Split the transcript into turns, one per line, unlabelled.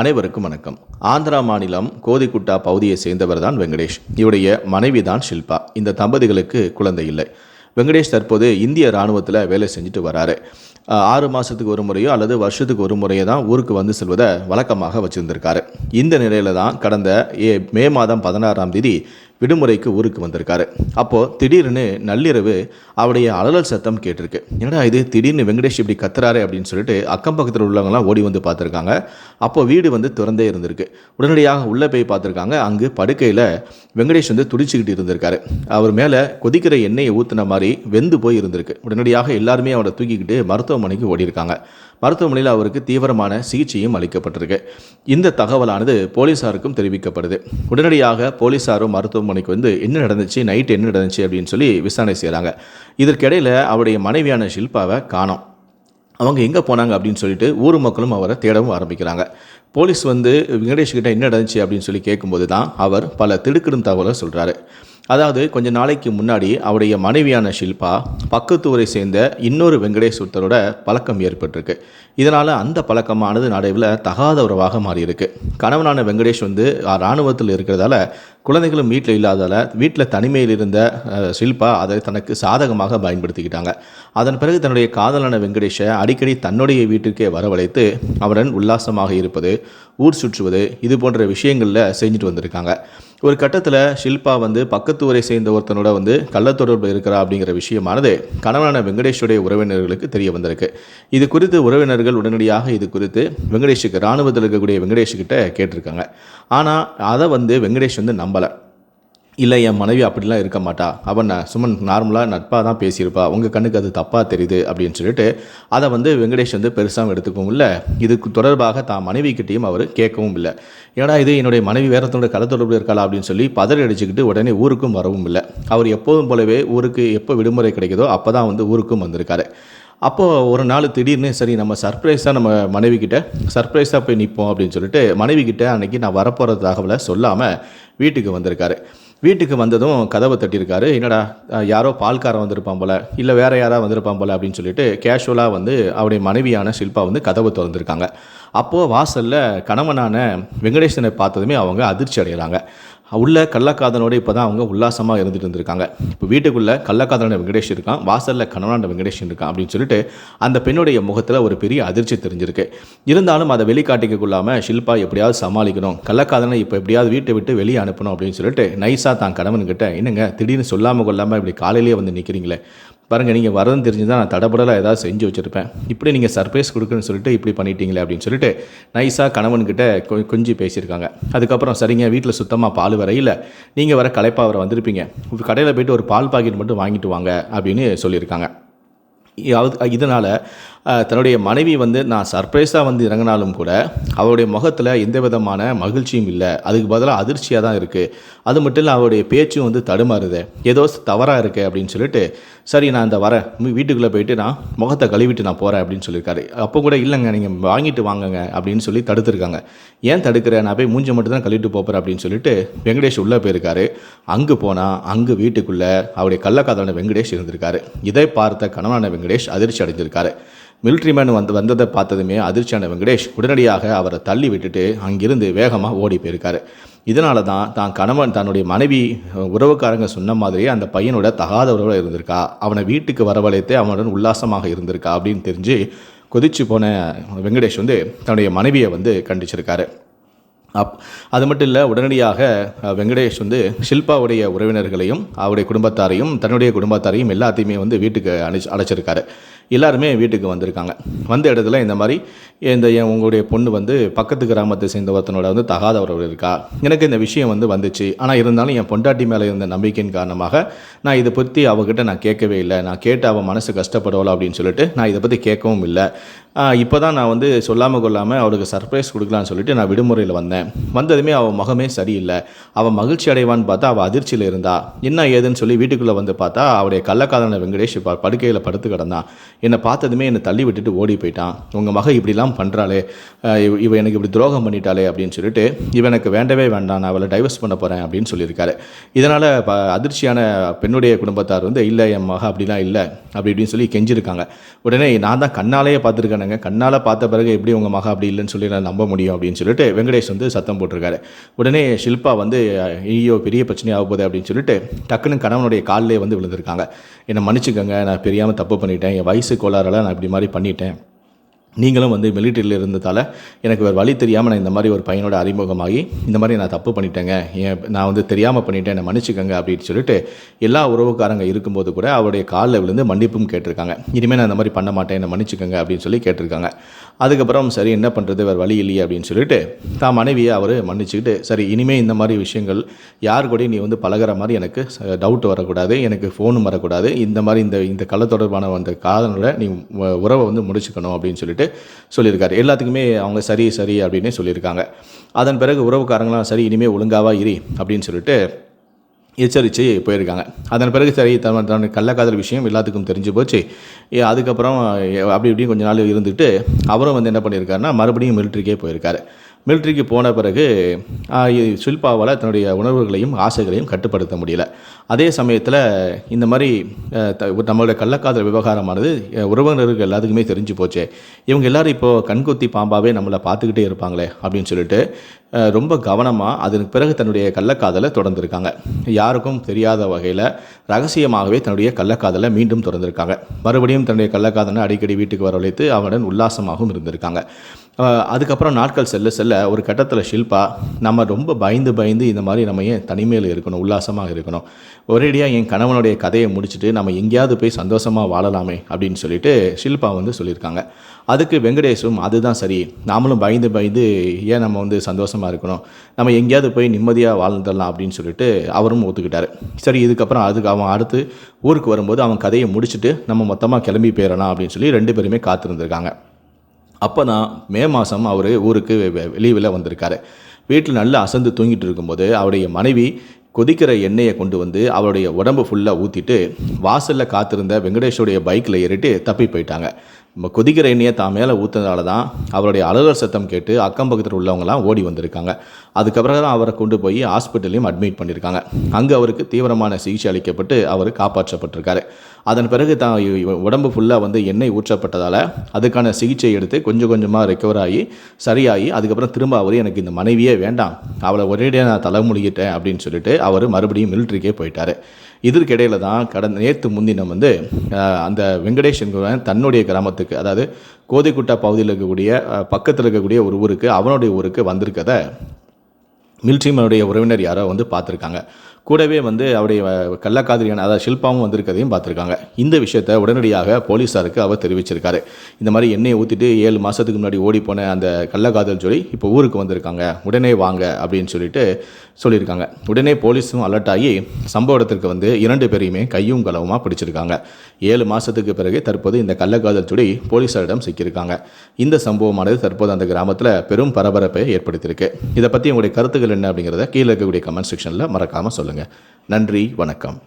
அனைவருக்கும் வணக்கம். ஆந்திரா மாநிலம் கோதிக்குட்டா பகுதியை சேர்ந்தவர் தான் வெங்கடேஷ். இவருடைய மனைவி தான் ஷில்பா. இந்த தம்பதிகளுக்கு குழந்தை இல்லை. வெங்கடேஷ் தற்போது இந்திய இராணுவத்தில் வேலை செஞ்சுட்டு வராரு. ஆறு மாதத்துக்கு ஒரு முறையோ அல்லது வருஷத்துக்கு ஒரு முறையோ தான் ஊருக்கு வந்து செல்வதை வழக்கமாக வச்சுருந்திருக்காரு. இந்த நிலையில தான் கடந்த ஏ மே மாதம் பதினாறாம் தேதி விடுமுறைக்கு ஊருக்கு வந்திருக்காரு. அப்போது திடீர்னு நள்ளிரவு அவருடைய அலறல் சத்தம் கேட்டிருக்கு. என்னடா இது? திடீர்னு வெங்கடேஷ் இப்படி கத்துறாரு அப்படின்னு சொல்லிட்டு அக்கம் பக்கத்தில் உள்ளவங்கலாம் ஓடி வந்து பார்த்துருக்காங்க. அப்போ வீடு வந்து திறந்தே இருந்திருக்கு. உடனடியாக உள்ளே போய் பார்த்துருக்காங்க. அங்கு படுக்கையில் வெங்கடேஷ் வந்து துடிச்சுக்கிட்டு இருந்திருக்காரு. அவர் மேலே கொதிக்கிற எண்ணெயை ஊற்றுன மாதிரி வெந்து போய் இருந்திருக்கு. உடனடியாக எல்லாருமே அவரை தூக்கிக்கிட்டு மருத்துவமனைக்கு ஓடி இருக்காங்க மருத்துவமனையில் அவருக்கு தீவிரமான சிகிச்சையும் அளிக்கப்பட்டிருக்கு. இந்த தகவலானது போலீசாருக்கும் தெரிவிக்கப்படுது. உடனடியாக போலீசாரும் மருத்துவமனைக்கு வந்து என்ன நடந்துச்சு நைட் என்ன நடந்துச்சு அப்படின்னு சொல்லி விசாரணை செய்கிறாங்க இதற்கிடையில் அவருடைய மனைவியான ஷில்பாவை காணோம். அவங்க எங்கே போனாங்க அப்படின்னு சொல்லிட்டு ஊர் மக்களும் அவரை தேடவும் ஆரம்பிக்கிறாங்க. போலீஸ் வந்து வெங்கடேஷ் கிட்ட என்ன நடந்துச்சு அப்படின்னு சொல்லி கேட்கும்போது தான் அவர் பல திடுக்கிடும் தகவலை சொல்கிறாரு அதாவது கொஞ்ச நாளைக்கு முன்னாடி அவருடைய மனைவியான ஷில்பா பக்கத்து ஊரை சேர்ந்த இன்னொரு வெங்கடேஷ் ஒருத்தரோட பழக்கம் ஏற்பட்டிருக்கு. இதனால் அந்த பழக்கமானது நடைவில் தகாத உறவாக மாறியிருக்கு. கணவனான வெங்கடேஷ் வந்து இராணுவத்தில் இருக்கிறதால குழந்தைகளும் வீட்டில் இல்லாதால வீட்டில் தனிமையில் இருந்த ஷில்பா அதை தனக்கு சாதகமாக பயன்படுத்திக்கிட்டாங்க. அதன் பிறகு தன்னுடைய காதலான வெங்கடேஷை அடிக்கடி தன்னுடைய வீட்டிற்கே வரவழைத்து அவருடன் உல்லாசமாக இருப்பது ஊர் சுற்றுவது இது போன்ற விஷயங்களில் செஞ்சுட்டு வந்திருக்காங்க. ஒரு கட்டத்தில் ஷில்பா வந்து பக்கத்து ஊரை சேர்ந்த ஒருத்தனோட வந்து கள்ளத்தொடர்பு இருக்கிறா அப்படிங்கிற விஷயமானது கணவனான வெங்கடேஷுடைய உறவினர்களுக்கு தெரிய வந்திருக்கு. இது குறித்து உறவினர்கள் உடனடியாக இது குறித்து வெங்கடேஷுக்கு இராணுவத்தில் இருக்கக்கூடிய வெங்கடேஷுக்கிட்ட கேட்டிருக்காங்க. ஆனால் அதை வந்து வெங்கடேஷ் வந்து நம்பலை. இல்லை என் மனைவி அப்படிலாம் இருக்க மாட்டா. அவன் நான் சும்மா நார்மலாக நட்பாக தான் பேசியிருப்பா. உங்கள் கண்ணுக்கு அது தப்பாக தெரியுது அப்படின்னு சொல்லிட்டு அதை வந்து வெங்கடேஷ் வந்து பெருசாக எடுத்துக்கவும் இல்லை. இதுக்கு தொடர்பாக தான் மனைவிக்கிட்டேயும் அவர் கேட்கவும் இல்லை. ஏன்னா இது என்னுடைய மனைவி வேறத்தோட கலத்தொடர்பு இருக்காளா? அப்படின்னு சொல்லி பதறி அடிச்சுக்கிட்டு உடனே ஊருக்கும் வரவும் இல்லை. அவர் எப்போதும் போலவே ஊருக்கு எப்போ விடுமுறை கிடைக்குதோ அப்போ தான் வந்து ஊருக்கும் வந்திருக்காரு. அப்போது ஒரு நாள் திடீர்னு சரி நம்ம சர்ப்ரைஸாக நம்ம மனைவிக்கிட்ட சர்ப்ரைஸாக போய் நிற்போம் அப்படின்னு சொல்லிட்டு மனைவி அன்றைக்கி அன்னைக்கு நான் வரப்போகிற தகவலை சொல்லாமல் வீட்டுக்கு வந்திருக்காரு. வீட்டுக்கு வந்ததும் கதவை தட்டியிருக்காரு. என்னடா யாரோ பால்காரன் வந்திருப்பான் போல இல்லை வேற யாராவது வந்திருப்பான் போல அப்படின்னு சொல்லிட்டு கேஷுவலாக வந்து அவருடைய மனைவியான ஷில்பா வந்து கதவை திறந்திருக்காங்க. அப்போது வாசலில் கணவனான வெங்கடேசனை பார்த்ததுமே அவங்க அதிர்ச்சி அடைகிறாங்க உள்ள கள்ளக்காதனோட இப்போ தான் அவங்க உல்லாசமாக இருந்துட்டு இருந்திருக்காங்க. இப்போ வீட்டுக்குள்ளே கள்ளக்காதனோட வெங்கடேஷ் இருக்கான் வாசலில் கணவனாண்ட வெங்கடேஷ் இருக்கான் அப்படின்னு சொல்லிட்டு அந்த பெண்ணுடைய முகத்தில் ஒரு பெரிய அதிர்ச்சி தெரிஞ்சிருக்கு. இருந்தாலும் அதை வெளிக்காட்டிக்கொள்ளாமல் ஷில்பா எப்படியாவது சமாளிக்கணும் கள்ளக்காதனை இப்போ எப்படியாவது வீட்டை விட்டு வெளியே அனுப்பணும் அப்படின்னு சொல்லிட்டு நைஸாக தான் கணவன்கிட்ட என்னங்க திடீர்னு சொல்லாமல் கொள்ளாமல் இப்படி காலையிலேயே வந்து நிற்கிறீங்களே பாருங்கள் நீங்கள் வரதுன்னு தெரிஞ்சுதான் நான் தடபடலாக ஏதாவது செஞ்சு வச்சுருப்பேன். இப்படி நீங்கள் சர்ப்ரைஸ் கொடுக்குன்னு சொல்லிட்டு இப்படி பண்ணிட்டீங்களே அப்படின்னு சொல்லிட்டு நைஸாக கணவன்கிட்ட கொஞ்சம் கொஞ்சி பேசியிருக்காங்க. அதுக்கப்புறம் சரிங்க வீட்டில் சுத்தமாக பால் வரையில் நீங்கள் வர களைப்பாக வர வந்திருப்பீங்க. கடையில் போயிட்டு ஒரு பால் பாக்கெட் மட்டும் வாங்கிட்டு வாங்க அப்படின்னு சொல்லியிருக்காங்க. அது இதனால் தன்னுடைய மனைவி வந்து நான் சர்ப்ரைஸாக வந்து இறங்கினாலும் கூட அவருடைய முகத்தில் எந்த விதமான மகிழ்ச்சியும் இல்லை. அதுக்கு பதிலாக அதிர்ச்சியாக தான் இருக்குது அது மட்டும் இல்லை அவருடைய பேச்சும் வந்து தடுமாறுது. ஏதோ தவறாக இருக்குது அப்படின்னு சொல்லிட்டு சரி நான் இந்த வரேன். வீட்டுக்குள்ளே போயிட்டு நான் முகத்தை கழுவிட்டு நான் போகிறேன் அப்படின்னு சொல்லியிருக்காரு. அப்போ கூட இல்லைங்க. நீங்கள் வாங்கிட்டு வாங்குங்க அப்படின்னு சொல்லி தடுத்துருக்காங்க. ஏன் தடுக்கிறேன் நான் போய் மூஞ்சி மட்டும் தான் கழுவிட்டு போகிறேன் அப்படின்னு சொல்லிட்டு வெங்கடேஷ் உள்ளே போயிருக்காரு. அங்கே போனால் அங்கே வீட்டுக்குள்ளே அவருடைய கள்ளக்காதலான வெங்கடேஷ் இருந்திருக்காரு. இதை பார்த்த கணவனான வெங்கடேஷ் அதிர்ச்சி அடைஞ்சிருக்காரு மிலிட்ரி மேன் வந்து வந்ததை பார்த்ததுமே அதிர்ச்சியான வெங்கடேஷ் உடனடியாக அவரை தள்ளி விட்டுட்டு அங்கிருந்து வேகமாக ஓடி போயிருக்காரு. இதனால தான் தான் கணவன் தன்னுடைய மனைவி உறவுக்காரங்க சொன்ன மாதிரியே அந்த பையனோட தகாத உறவில் இருந்திருக்கா அவனை வீட்டுக்கு வரவழைத்து அவனுடன் உல்லாசமாக இருந்திருக்கா அப்படின்னு தெரிஞ்சு கொதிச்சு போன வெங்கடேஷ் வந்து தன்னுடைய மனைவியை வந்து கண்டிச்சிருக்காரு. அப் அது மட்டும் இல்லை உடனடியாக வெங்கடேஷ் வந்து ஷில்பாவுடைய உறவினர்களையும் அவருடைய குடும்பத்தாரையும் தன்னுடைய குடும்பத்தாரையும் எல்லாத்தையுமே வந்து வீட்டுக்கு அழைச்சி அழைச்சிருக்காரு எல்லாருமே வீட்டுக்கு வந்திருக்காங்க. வந்த இடத்துல இந்த மாதிரி இந்த என் உங்களுடைய பொண்ணு வந்து பக்கத்து கிராமத்தை சேர்ந்த ஒருத்தனோட வந்து தகாத உறவு இருக்கா? எனக்கு இந்த விஷயம் வந்து வந்துச்சு. ஆனால் இருந்தாலும் என் பொண்டாட்டி மேலே இருந்த நம்பிக்கையின் காரணமாக நான் இதை பற்றி அவகிட்ட நான் கேட்கவே இல்லை. நான் கேட்டு அவள் மனசு கஷ்டப்படுவலாம் அப்படின்னு சொல்லிட்டு நான் இதை பற்றி கேட்கவும் இல்லை. இப்போ தான் நான் வந்து சொல்லாமல் கொள்ளாமல் அவளுக்கு சர்ப்ரைஸ் கொடுக்கலான்னு சொல்லிட்டு நான் விடுமுறையில் வந்தேன். வந்ததுமே அவள் முகமே சரியில்லை. அவள் மகிழ்ச்சி அடைவான்னு பார்த்தா அவள் அதிர்ச்சியில் இருந்தா. என்ன ஏதுன்னு சொல்லி வீட்டுக்குள்ளே வந்து பார்த்தா அவருடைய கள்ளக்காதன வெங்கடேஷ் இப்போ படுக்கையில் படுத்து கிடந்தான். என்னை பார்த்ததுமே என்னை தள்ளி விட்டுட்டு ஓடி போயிட்டான். உங்கள் மக இப்படிலாம் பண்ணுறாளே இவ எனக்கு இப்படி துரோகம் பண்ணிட்டாளே அப்படின்னு சொல்லிட்டு இவனுக்கு எனக்கு வேண்டவே வேண்டாம் நான் அவளை டைவர்ஸ் பண்ண போகிறேன் அப்படின்னு சொல்லியிருக்காரு. இதனால் ப அதிர்ச்சியான பெண்ணுடைய குடும்பத்தார் வந்து இல்லை என் மக அப்படிலாம் இல்லை. அப்படி இப்படின்னு சொல்லி கெஞ்சிருக்காங்க. உடனே நான் தான் கண்ணாலேயே பார்த்துருக்கேனுங்க கண்ணால் பார்த்த பிறகு எப்படி உங்கள் மக அப்படி இல்லைன்னு சொல்லி நான் நம்ப முடியும் அப்படின்னு சொல்லிட்டு வெங்கடேஷ் வந்து சத்தம் போட்டிருக்காரு. உடனே ஷில்பா வந்து ஐயோ பெரிய பிரச்சனை ஆக போகுது அப்படின்னு சொல்லிட்டு டக்குன்னு கணவனுடைய காலிலே வந்து விழுந்திருக்காங்க. என்னை மன்னிச்சுக்கோங்க நான் பெரியாமல் தப்பு பண்ணிட்டேன். என் வயசு கோளாறால் நான் இப்படி மாதிரி பண்ணிட்டேன். நீங்களும் வந்து மிலிட்டரியில் இருந்ததால் எனக்கு வேறு வழி தெரியாமல் நான் இந்த மாதிரி ஒரு பையனோட அறிமுகமாகி இந்த மாதிரி நான் தப்பு பண்ணிட்டேங்க. ஏன் நான் வந்து தெரியாமல் பண்ணிட்டேன் என்னை மன்னிச்சுக்கங்க அப்படின்னு சொல்லிட்டு எல்லா உறவுக்காரங்க இருக்கும்போது கூட அவருடைய காலில் விழுந்து மன்னிப்பும் கேட்டிருக்காங்க. இனிமேல் நான் இந்த மாதிரி பண்ண மாட்டேன் என்னை மன்னிச்சுக்கங்க அப்படின்னு சொல்லி கேட்டிருக்காங்க. அதுக்கப்புறம் சரி என்ன பண்ணுறது வேறு வழி இல்லையே அப்படின்னு சொல்லிட்டு தான் மனைவியை அவர் மன்னிச்சுக்கிட்டு சரி இனிமேல் இந்த மாதிரி விஷயங்கள் யார் கூட நீ வந்து பழகுற மாதிரி எனக்கு டவுட் வரக்கூடாது எனக்கு ஃபோனும் வரக்கூடாது. இந்த மாதிரி இந்த இந்த கலை தொடர்பான அந்த காதலோட நீ உறவை வந்து முடிச்சுக்கணும் அப்படின்னு சொல்லிட்டு சொல்லியிருக்காரு. எல்லாத்துக்குமே அவங்க சரி சரி அப்படின்னே சொல்லியிருக்காங்க. அதன் பிறகு உறவுக்காரங்களாம் சரி இனிமேல் ஒழுங்காவா இரு அப்படின்னு சொல்லிட்டு எச்சரித்து போயிருக்காங்க. அதன் பிறகு சரி தன் தன் கள்ளக்காதல் விஷயம் எல்லாத்துக்கும் தெரிஞ்சு போச்சு. அதுக்கப்புறம் அப்படி இப்படியும் கொஞ்ச நாள் இருந்துட்டு அவரும் வந்து என்ன பண்ணியிருக்காருன்னா மறுபடியும் மிலிட்ரிக்கே போயிருக்காரு. மிலிட்ரிக்கு போன பிறகு ஷில்பாவால் தன்னுடைய உணர்வுகளையும் ஆசைகளையும் கட்டுப்படுத்த முடியல. அதே சமயத்தில் இந்த மாதிரி நம்மளுடைய கள்ளக்காதல் விவகாரமானது உறவினர்கள் எல்லாத்துக்குமே தெரிஞ்சு போச்சே. இவங்க எல்லாரும் இப்போது கண்கொத்தி பாம்பாவே நம்மளை பார்த்துக்கிட்டே இருப்பாங்களே அப்படின்னு சொல்லிட்டு ரொம்ப கவனமாக அதற்கு பிறகு தன்னுடைய கள்ளக்காதலை தொடர்ந்துருக்காங்க. யாருக்கும் தெரியாத வகையில் ரகசியமாகவே தன்னுடைய கள்ளக்காதலை மீண்டும் தொடர்ந்துருக்காங்க மறுபடியும் தன்னுடைய கள்ளக்காதலை அடிக்கடி வீட்டுக்கு வரவழைத்து அவனுடன் உல்லாசமாகவும் இருந்திருக்காங்க. அதுக்கப்புறம் நாட்கள் செல்ல செல்ல ஒரு கட்டத்தில் ஷில்பா நம்ம ரொம்ப பயந்து பயந்து இந்த மாதிரி நம்ம ஏன் தனிமையில் இருக்கணும் உல்லாசமாக இருக்கணும்? ஒரேடியாக என் கணவனுடைய கதையை முடிச்சுட்டு நம்ம எங்கேயாவது போய் சந்தோஷமாக வாழலாமே அப்படின்னு சொல்லிட்டு ஷில்பா வந்து சொல்லியிருக்காங்க. அதுக்கு வெங்கடேஷும் அதுதான் சரி. நாமளும் பயந்து பயந்து ஏன் நம்ம வந்து சந்தோஷமாக இருக்கணும்? நம்ம எங்கேயாவது போய் நிம்மதியாக வாழ்ந்துடலாம் அப்படின்னு சொல்லிட்டு அவரும் ஒத்துக்கிட்டாரு. சரி இதுக்கப்புறம் அதுக்கு அவன் அடுத்து ஊருக்கு வரும்போது அவன் கதையை முடிச்சுட்டு நம்ம மொத்தமாக கிளம்பி போயிடலாம் அப்படின்னு சொல்லி ரெண்டு பேருமே காத்திருந்திருக்காங்க. அப்போ தான் மே மாதம் அவர் ஊருக்கு லீவில் வந்திருக்காரு. வீட்டில் நல்லா அசந்து தூங்கிட்டு இருக்கும்போது அவருடைய மனைவி கொதிக்கிற எண்ணெயை கொண்டு வந்து அவருடைய உடம்பு ஃபுல்லாக ஊற்றிட்டு வாசலில் காத்திருந்த வெங்கடேஷோடைய பைக்கில் ஏறிட்டு தப்பி போயிட்டாங்க. நம்ம கொதிக்கிற எண்ணெயை தான் மேலே ஊற்றுனதால தான் அவருடைய அலுவலர் சத்தம் கேட்டு அக்கம் பக்கத்தில் உள்ளவங்கலாம் ஓடி வந்திருக்காங்க. அதுக்கப்புறம் தான் அவரை கொண்டு போய் ஹாஸ்பிட்டல்லையும் அட்மிட் பண்ணியிருக்காங்க அங்கே அவருக்கு தீவிரமான சிகிச்சை அளிக்கப்பட்டு அவர் காப்பாற்றப்பட்டிருக்காரு. அதன் பிறகு தான் உடம்பு ஃபுல்லாக வந்து எண்ணெய் ஊற்றப்பட்டதால் அதுக்கான சிகிச்சை எடுத்து கொஞ்சம் கொஞ்சமாக ரெக்கவர் ஆகி சரியாகி அதுக்கப்புறம் திரும்ப அவர் எனக்கு இந்த மனைவியே வேண்டாம் அவளை ஒரேடியாக நான் தலைமுழுகிட்டேன் அப்படின்னு சொல்லிட்டு அவர் மறுபடியும் மிலிட்ரிக்கே போயிட்டார். இதற்கிடையில் தான் கடந்த நேற்று முன்தினம் வந்து அந்த வெங்கடேஷ் என்பவன் தன்னுடைய கிராமத்துக்கு அதாவது கோதைக்குட்டா பகுதியில் இருக்கக்கூடிய பக்கத்தில் இருக்கக்கூடிய ஒரு ஊருக்கு அவனுடைய ஊருக்கு வந்திருக்கதை மிலிட்ரிமனுடைய உறவினர் யாரோ வந்து பார்த்துருக்காங்க. கூடவே வந்து அவருடைய கள்ளக்காதலியான அதாவது ஷில்பாவும் வந்திருக்கதையும் பார்த்துருக்காங்க. இந்த விஷயத்தை உடனடியாக போலீஸாருக்கு அவர் தெரிவிச்சிருக்காரு. இந்த மாதிரி எண்ணெயை ஊற்றிட்டு ஏழு மாதத்துக்கு முன்னாடி ஓடி போன அந்த கள்ளக்காதல் ஜோடி இப்போ ஊருக்கு வந்திருக்காங்க. உடனே வாங்க அப்படின்னு சொல்லிட்டு சொல்லியிருக்காங்க. உடனே போலீஸும் அலர்ட் ஆகி சம்பவ இடத்திற்கு வந்து இரண்டு பேரையுமே கையும் களவுமாக பிடிச்சிருக்காங்க. ஏழு மாதத்துக்கு பிறகு தற்போது இந்த கள்ளக்காதல் ஜோடி போலீஸாரிடம் சிக்கியிருக்காங்க. இந்த சம்பவமானது தற்போது அந்த கிராமத்தில் பெரும் பரபரப்பை ஏற்படுத்தியிருக்கு. இதை பற்றி உங்களுடைய கருத்துக்கள் என்ன அப்படிங்கிறத கீழே இருக்கக்கூடிய கமெண்ட் செக்ஷனில் மறக்காமல் சொல்லுங்கள் நன்றி வணக்கம்.